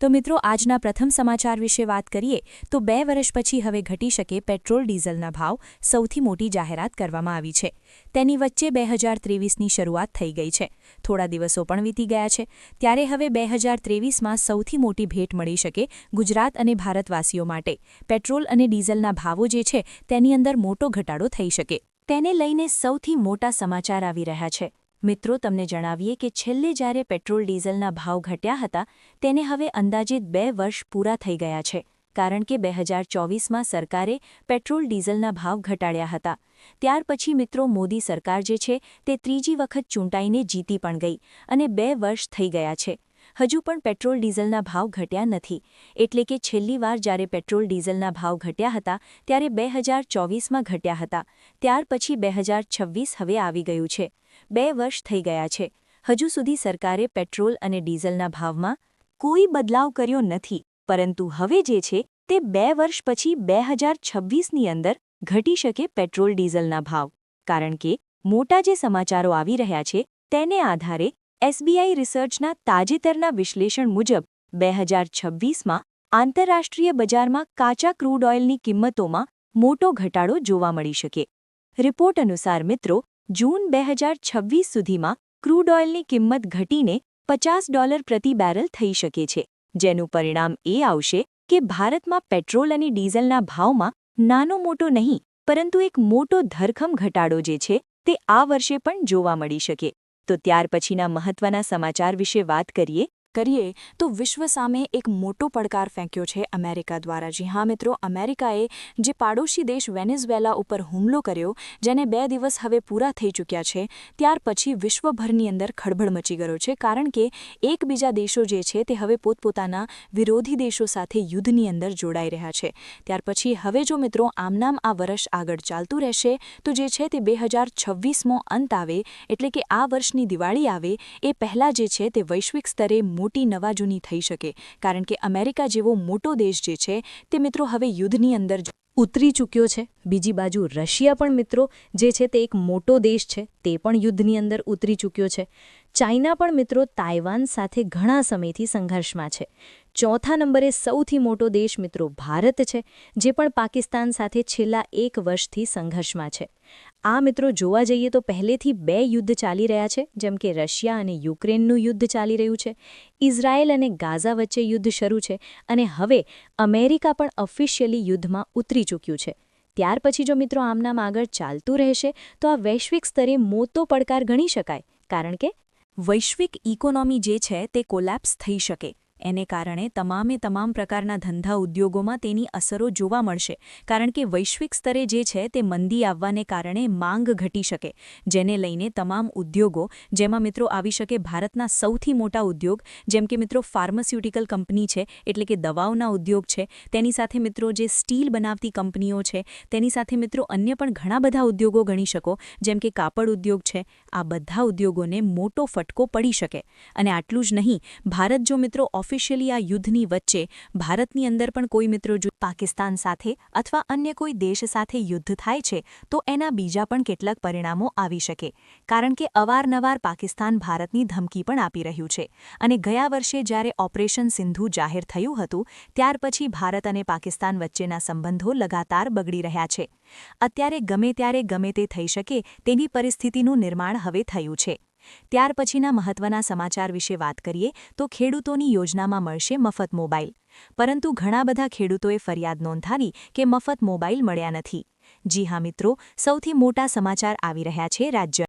તો મિત્રો, આજના પ્રથમ સમાચાર વિશે વાત કરીએ તો બે વર્ષ પછી હવે ઘટી શકે પેટ્રોલ ડીઝલના ભાવ, સૌથી મોટી જાહેરાત કરવામાં આવી છે. તેની વચ્ચે બે હજાર ત્રેવીસની શરૂઆત થઈ ગઈ છે. થોડા દિવસો પણ વીતી ગયા છે. ત્યારે હવે બે હજાર ત્રેવીસમાં સૌથી મોટી ભેટ મળી શકે ગુજરાત અને ભારતવાસીઓ માટે. પેટ્રોલ અને ડીઝલના ભાવો જે છે તેની અંદર મોટો ઘટાડો થઈ શકે. તેને લઈને સૌથી મોટા સમાચાર આવી રહ્યા છે. મિત્રો, તમને જણાવીએ કે છેલ્લે જ્યારે પેટ્રોલ ડીઝલના ભાવ ઘટ્યા હતા, તેને હવે અંદાજિત બે વર્ષ પૂરા થઈ ગયા છે, કારણ કે બે હજાર ચોવીસમાં સરકારે પેટ્રોલ ડીઝલના ભાવ ઘટાડ્યા હતા. ત્યાર પછી મિત્રો, મોદી સરકાર જે છે તે ત્રીજી વખત ચૂંટાઈને જીતી પણ ગઈ અને બે વર્ષ થઈ ગયા છે. હજુ પણ પેટ્રોલ ડીઝલના ભાવ ઘટ્યા નથી. એટલે કે છેલ્લી વાર જ્યારે પેટ્રોલ ડીઝલના ભાવ ઘટ્યા હતા, ત્યારે બે હજાર ચોવીસમાં ઘટ્યા હતા. ત્યાર પછી બે હજાર છવ્વીસ હવે આવી ગયું છે. બે વર્ષ થઈ ગયા છે. હજુ સુધી સરકારે પેટ્રોલ અને ડીઝલના ભાવમાં કોઈ બદલાવ કર્યો નથી. પરંતુ હવે જે છે, તે બે વર્ષ પછી બે હજાર છવ્વીસની અંદર ઘટી શકે પેટ્રોલ ડીઝલના ભાવ. કારણ કે મોટા જે સમાચારો આવી રહ્યા છે, તેને આધારે એસબીઆઈ રિસર્ચના તાજેતરના વિશ્લેષણ મુજબ, બે હજાર છવ્વીસમાં આંતરરાષ્ટ્રીય બજારમાં કાચા ક્રૂડ ઓઇલની કિંમતોમાં મોટો ઘટાડો જોવા મળી શકે. રિપોર્ટ અનુસાર મિત્રો, જૂન બે હજાર છવ્વીસ સુધીમાં ક્રૂડ ઓઇલની કિંમત ઘટીને પચાસ ડોલર પ્રતિ બેરલ થઈ શકે છે, જેનું પરિણામ એ આવશે કે ભારતમાં પેટ્રોલ અને ડીઝલના ભાવમાં નાનો મોટો નહીં, પરંતુ એક મોટો ધરખમ ઘટાડો જે છે, તે આ વર્ષે પણ જોવા મળી શકે. તો ત્યાર પછીના મહત્વના સમાચાર વિશે વાત કરીએ. કરીએ, તો વિશ્વ સામે એક મોટો પડકાર ફેંક્યો છે અમેરિકા દ્વારા. જી હા મિત્રો, અમેરિકાએ જે પાડોશી દેશ વેનેઝવેલા ઉપર હુમલો કર્યો, જેને બે દિવસ હવે પૂરા થઈ ચૂક્યા છે, ત્યાર પછી વિશ્વભરની અંદર ખળભળ મચી ગયો છે, કારણ કે એકબીજા દેશો જે છે તે હવે પોતપોતાના વિરોધી દેશો સાથે યુદ્ધની અંદર જોડાઈ રહ્યા છે. ત્યાર પછી હવે જો મિત્રો આમનામ આ વર્ષ આગળ ચાલતું રહેશે, તો જે છે તે બે હજાર છવ્વીસમો અંત આવે, એટલે કે આ વર્ષની દિવાળી આવે, એ પહેલાં જે છે તે વૈશ્વિક સ્તરે મોટી નવાજૂની થઈ શકે. કારણ કે અમેરિકા જેવો મોટો દેશ જે છે, તે મિત્રો હવે યુદ્ધની અંદર ઉતરી ચૂક્યો છે. બીજી બાજુ રશિયા પણ મિત્રો જે છે તે એક મોટો દેશ છે, તે પણ યુદ્ધની અંદર ઉતરી ચૂક્યો છે. ચાઇના પણ મિત્રો તાઇવાન સાથે ઘણા સમયથી સંઘર્ષમાં છે. ચોથા નંબરે સૌથી મોટો દેશ મિત્રો ભારત છે, જે પણ પાકિસ્તાન સાથે છેલ્લા એક વર્ષથી સંઘર્ષમાં છે. આ મિત્રો જોવા જઈએ તો પહેલેથી બે યુદ્ધ ચાલી રહ્યા છે, જેમ કે રશિયા અને યુક્રેનનું યુદ્ધ ચાલી રહ્યું છે. ઇઝરાયેલ અને ગાઝા વચ્ચે યુદ્ધ શરૂ છે અને હવે અમેરિકા પણ ઓફિશિયલી યુદ્ધમાં ઉતરી ચૂક્યું છે. ત્યાર પછી જો મિત્રો આમનામ આગળ ચાલતું રહેશે, તો આ વૈશ્વિક સ્તરે મોટો પડકાર ગણી શકાય, કારણ કે વૈશ્વિક ઇકોનોમી જે છે તે કોલેપ્સ થઈ શકે. એને કારણે તમામે તમામ પ્રકારના ધંધા ઉદ્યોગોમાં તેની અસરો જોવા મળશે, કારણ કે વૈશ્વિક સ્તરે જે છે તે મંદી આવવાને કારણે માંગ ઘટી શકે, જેને લઈને તમામ ઉદ્યોગો, જેમાં મિત્રો આવી શકે ભારતના સૌથી મોટા ઉદ્યોગ, જેમ કે મિત્રો ફાર્માસ્યુટિકલ કંપની છે, એટલે કે દવાઓના ઉદ્યોગ છે, તેની સાથે મિત્રો જે સ્ટીલ બનાવતી કંપનીઓ છે, તેની સાથે મિત્રો અન્ય પણ ઘણા બધા ઉદ્યોગો ગણી શકો, જેમ કે કાપડ ઉદ્યોગ છે, આ બધા ઉદ્યોગોને મોટો ફટકો પડી શકે. અને આટલું જ નહીં, ભારત જો મિત્રો ઓફિશિયલી આ યુદ્ધની વચ્ચે ભારતની અંદર પણ કોઈ મિત્રો જો પાકિસ્તાન સાથે અથવા અન્ય કોઈ દેશ સાથે યુદ્ધ થાય છે, તો એના બીજા પણ કેટલાક પરિણામો આવી શકે. કારણ કે અવારનવાર પાકિસ્તાન ભારતની ધમકી પણ આપી રહ્યું છે. અને ગયા વર્ષે જ્યારે ઓપરેશન સિંધુ જાહેર થયું હતું, ત્યાર પછી ભારત અને પાકિસ્તાન વચ્ચેના સંબંધો લગાતાર બગડી રહ્યા છે. અત્યારે ગમે ત્યારે ગમે તે થઈ શકે, તેની પરિસ્થિતિનું નિર્માણ હવે થયું છે. ત્યાર પછીના મહત્વના સમાચાર વિશે વાત કરીએ તો ખેડૂતોની યોજનામાં મળશે મફત મોબાઈલ. પરંતુ ઘણા બધા ખેડૂતોએ ફરિયાદ નોંધાવી કે મફત મોબાઈલ મળ્યા નથી. જી હા મિત્રો, સૌથી મોટા સમાચાર આવી રહ્યા છે રાજ્ય